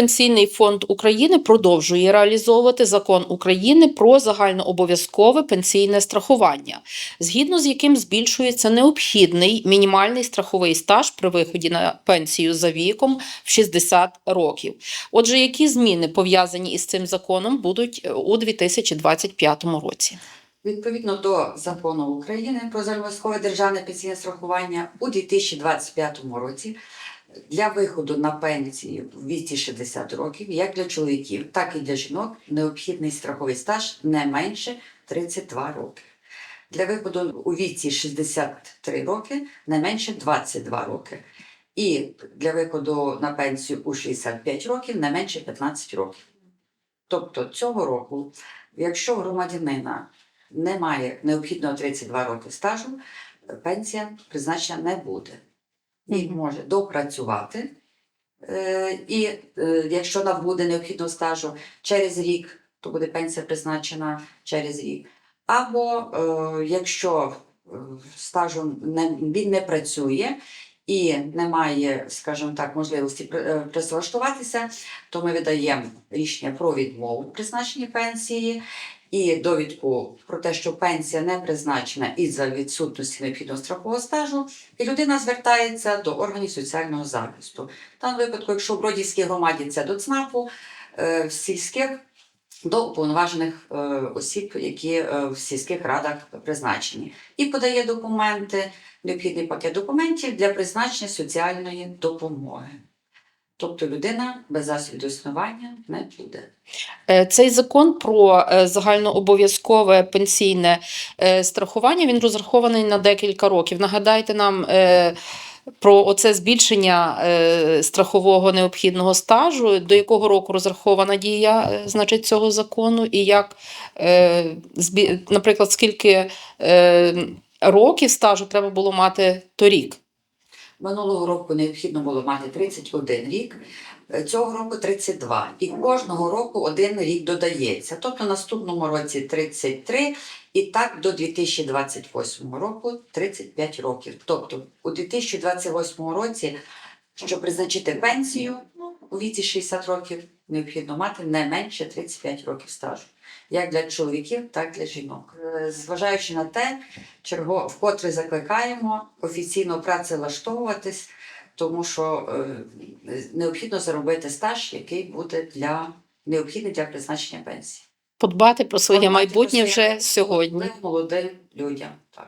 Пенсійний фонд України продовжує реалізовувати закон України про загальнообов'язкове пенсійне страхування, згідно з яким збільшується необхідний мінімальний страховий стаж при виході на пенсію за віком в 60 років. Отже, які зміни пов'язані із цим законом будуть е, у 2025 році? Відповідно до закону України про загальнообов'язкове державне пенсійне страхування у 2025 році для виходу на пенсію в віці 60 років, як для чоловіків, так і для жінок, необхідний страховий стаж не менше 32 роки. Для виходу у віці 63 роки не менше 22 роки. І для виходу на пенсію у 65 років не менше 15 років. Тобто цього року, якщо громадянина немає необхідного 32 роки стажу, пенсія призначена не буде. Він може допрацювати, е, і е, якщо набуде необхідного стажу через рік, то буде пенсія призначена через рік. Або е, якщо стажу він не працює і немає, скажімо так, можливості при- е, то ми видаємо рішення про відмову в призначенні пенсії і довідку про те, що пенсія не призначена із-за відсутності необхідного страхового стажу, і людина звертається до органів соціального захисту. Даному випадку, якщо в Бродівській громаді це до ЦНАПу, е, в сільських до уповноважених е, осіб, які е, в сільських радах призначені, і подає документи, необхідний пакет документів для призначення соціальної допомоги. Тобто людина без засобів до існування не буде. Е, Цей закон про е, загальнообов'язкове пенсійне е, страхування він розрахований на декілька років. Нагадайте нам про оце збільшення страхового необхідного стажу, до якого року розрахована дія значить, цього закону, і як, наприклад, скільки років стажу треба було мати торік. Минулого року необхідно було мати 31 рік, цього року 32. І кожного року один рік додається. Тобто наступному році 33, і так до 2028 року 35 років. Тобто у 2028 році, щоб призначити пенсію ну, у віці 60 років, необхідно мати не менше 35 років стажу. Як для чоловіків, так і для жінок. Е, Зважаючи на те, черго вкотре закликаємо офіційно працевлаштовуватись, тому що е, необхідно заробити стаж, який буде для необхідний для призначення пенсії. Подбати про своє Подбати майбутнє про своє вже сьогодні. Молодим людям. Так.